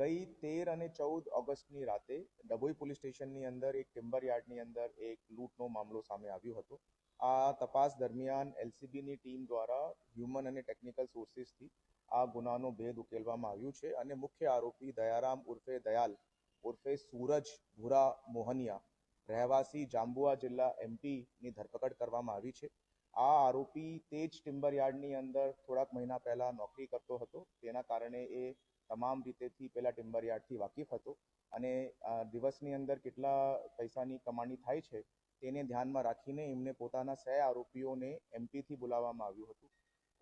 ગઈ તેર અને ચૌદ ઓગસ્ટની રાતે ડભોઈ પોલીસ સ્ટેશનની અંદર એક ટિમ્બર યાર્ડની અંદર એક લૂંટનો મામલો સામે આવ્યો હતો. આ તપાસ દરમિયાન એલસીબીની ટીમ દ્વારા હ્યુમન અને ટેકનિકલ સોર્સિસથી આ ગુનાનો ભેદ ઉકેલવામાં આવ્યું છે અને મુખ્ય આરોપી દયારામ ઉર્ફે દયાલ ઉર્ફે સૂરજ ભૂરા મોહનિયા, રહેવાસી જાંબુઆ જિલ્લા એમપીની ધરપકડ કરવામાં આવી છે. આ આરોપી તે જ ટિમ્બર યાર્ડની અંદર થોડાક મહિના પહેલા નોકરી કરતો હતો. તેના કારણે એ તમામ રીતેથી પહેલાં ટિમ્બરયાર્ડથી વાકેફ હતો અને દિવસની અંદર કેટલા પૈસાની કમાણી થાય છે તેને ધ્યાનમાં રાખીને એમને પોતાના સહ આરોપીઓને એમપીથી બોલાવવામાં આવ્યું હતું.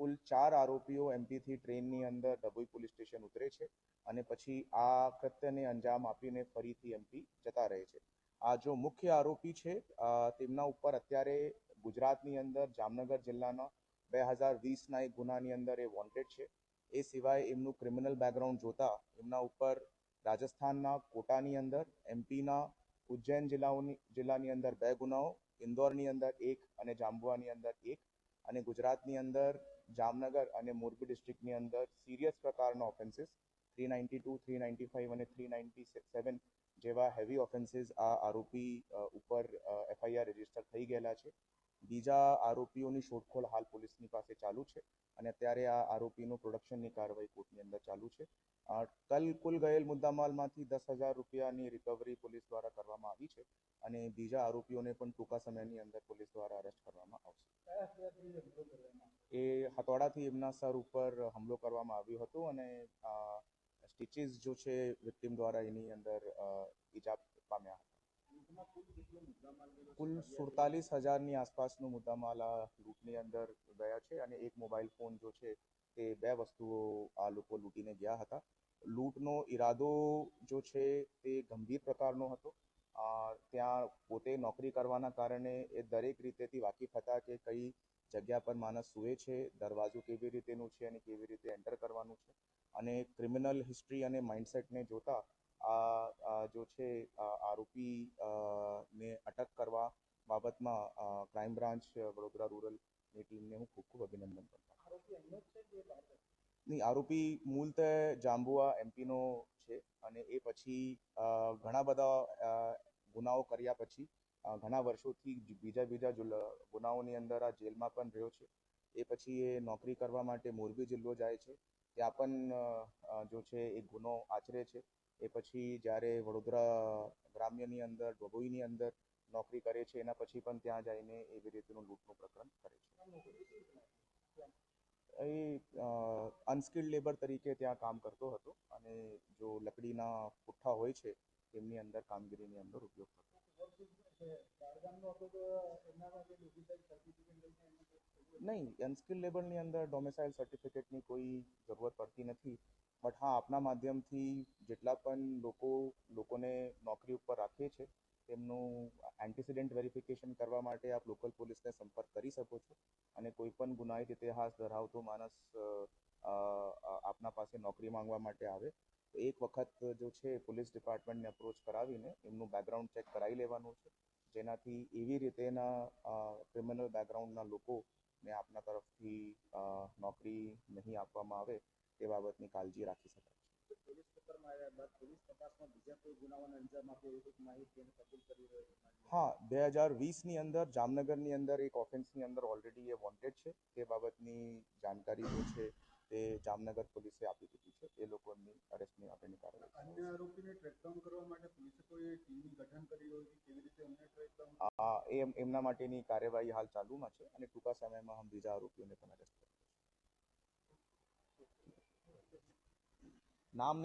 કુલ ચાર આરોપીઓ એમપીથી ટ્રેનની અંદર ડભોઈ પોલીસ સ્ટેશન ઉતરે છે અને પછી આ કૃત્યને અંજામ આપીને ફરીથી એમપી જતા રહે છે. આ જો મુખ્ય આરોપી છે તેમના ઉપર અત્યારે ગુજરાતની અંદર જામનગર જિલ્લાના બે હજાર વીસના એક ગુનાની અંદર એ વોન્ટેડ છે. એ સિવાય એમનું ક્રિમિનલ બેકગ્રાઉન્ડ જોતા એમના ઉપર રાજસ્થાનના કોટાની અંદર એમપીના ઉજ્જૈન જિલ્લાઓની, જિલ્લાની અંદર બે ગુનાઓ, ઇન્દોરની અંદર એક અને જાંબુઆની અંદર એક અને ગુજરાતની અંદર જામનગર અને મોરબી ડિસ્ટ્રિક્ટની અંદર સિરિયસ પ્રકારના offences three ninety two three ninety five અને થ્રી નાઇન્ટી સેવન જેવા હેવી ઓફેન્સીસ આ આરોપી ઉપર એફઆઈઆર રજિસ્ટર થઈ ગયેલા છે. બીજા આરોપીઓની શોધખોળ હાલ પોલીસની પાસે ચાલુ છે અને અત્યારે આ આરોપીનું પ્રોડક્શનની કાર્યવાહી કોર્ટની અંદર ચાલુ છે. કલ કુલ ગયેલ મુદ્દામાલમાંથી દસ હજાર રૂપિયાની રિકવરી પોલીસ દ્વારા કરવામાં આવી છે અને બીજા આરોપીઓને પણ ટૂંકા સમયની અંદર પોલીસ દ્વારા અરેસ્ટ કરવામાં આવશે. એ હથોડાથી એમના સર ઉપર હુમલો કરવામાં આવ્યો હતો અને સ્ટીચીસ જો છે વિક્ટિમ દ્વારા એની અંદર ઇજા પામ્યા હતા. કુલ સુડતાલીસ હજારની આસપાસનો મુદ્દામાલ આ લૂંટની અંદર ગયા છે અને એક મોબાઈલ ફોન જો છે તે બે વસ્તુઓ આ લોકો લૂંટીને ગયા હતા. લૂંટનો ઈરાદો જો છે તે ગંભીર પ્રકારનો હતો. ત્યાં પોતે નોકરી કરવાના કારણે એ દરેક રીતેથી વાકેફ હતા કે કઈ જગ્યા પર માણસ સૂવે છે, દરવાજો કેવી રીતેનું છે અને કેવી રીતે એન્ટર કરવાનું છે. અને ક્રિમિનલ હિસ્ટ્રી અને માઇન્ડસેટને જોતા આ જો છે આરોપી ને અટક કરવા બાબતમાં ક્રાઇમ બ્રાન્ચ વડોદરા રૂરલની ટીમને હું ખૂબ ખૂબ અભિનંદન કરતો નહીં આરોપી મૂલત જાંબુઆ એમપીનો છે અને એ પછી ઘણા બધા ગુનાઓ કર્યા પછી ઘણા વર્ષોથી બીજા બીજા ગુનાઓની અંદર આ જેલમાં પણ રહ્યો છે. એ પછી એ નોકરી કરવા માટે મોરબી જિલ્લો જાય છે. ત્યાં પણ જો છે એ ગુનો આચરે છે. એ પછી જ્યારે વડોદરા ગ્રામ્યની અંદર ડભોઈની અંદર નોકરી કરે છે, એના પછી પણ ત્યાં જઈને એવી રીતનું લૂંટનું પ્રકરણ કરે છે. એ અનસ્કિલ્ડ લેબર તરીકે ત્યાં કામ કરતો હતો અને જો લકડીના પુઠ્ઠા હોય છે, તેમની અંદર કામગીરીની અંદર ઉપયોગ કરતો નહીં અનસ્કિલ લેબલની અંદર ડોમેસાઇલ સર્ટિફિકેટની કોઈ જરૂરત પડતી નથી. બટ હા, આપના માધ્યમથી જેટલા પણ લોકો, લોકોને નોકરી ઉપર રાખીએ છે, તેમનું એન્ટિસિડન્ટ વેરિફિકેશન કરવા માટે આપ લોકલ પોલીસને સંપર્ક કરી શકો છો. અને કોઈ પણ ગુનાહિત ઇતિહાસ ધરાવતો માણસ આપના પાસે નોકરી માંગવા માટે આવે એક વખત જો છે પોલીસ ડિપાર્ટમેન્ટને અપ્રોચ કરાવીને એમનું બેકગ્રાઉન્ડ ચેક કરાવી લેવાનું છે. જેનાથી એવી રીતેના ક્રિમિનલ બેકગ્રાઉન્ડના લોકોને આપના તરફથી નોકરી નહીં આપવામાં આવે તે બાબતની કાળજી રાખી શકાય. છે પોલીસ પકડમાં બાદ પોલીસ તપાસમાં બીજા કોઈ ગુનાઓને અંજામ એવી માહિતી કબૂલ કરી રહ્યો હા બે હજાર વીસની અંદર જામનગરની અંદર એક ઓફેન્સની અંદર ઓલરેડી એ વોન્ટેડ છે. તે બાબતની જાણકારી જે છે તે જામનગર પોલીસે આપી દીધી છે. એ લોકોની અરેસ્ટની આપણે કાર્યવાહી અન્ય આરોપીને ટ્રેક ડાઉન કરવા માટે પોલીસે કોઈ ટીમની ગઠન કરી હોય કે કેવી રીતે એમને ટ્રેક ડાઉન આ એમ એમના માટેની કાર્યવાહી હાલ ચાલુમાં છે અને ટૂંકા સમયમાં હમ બીજા આરોપીઓને પણ અરેસ્ટ કરીશું નામ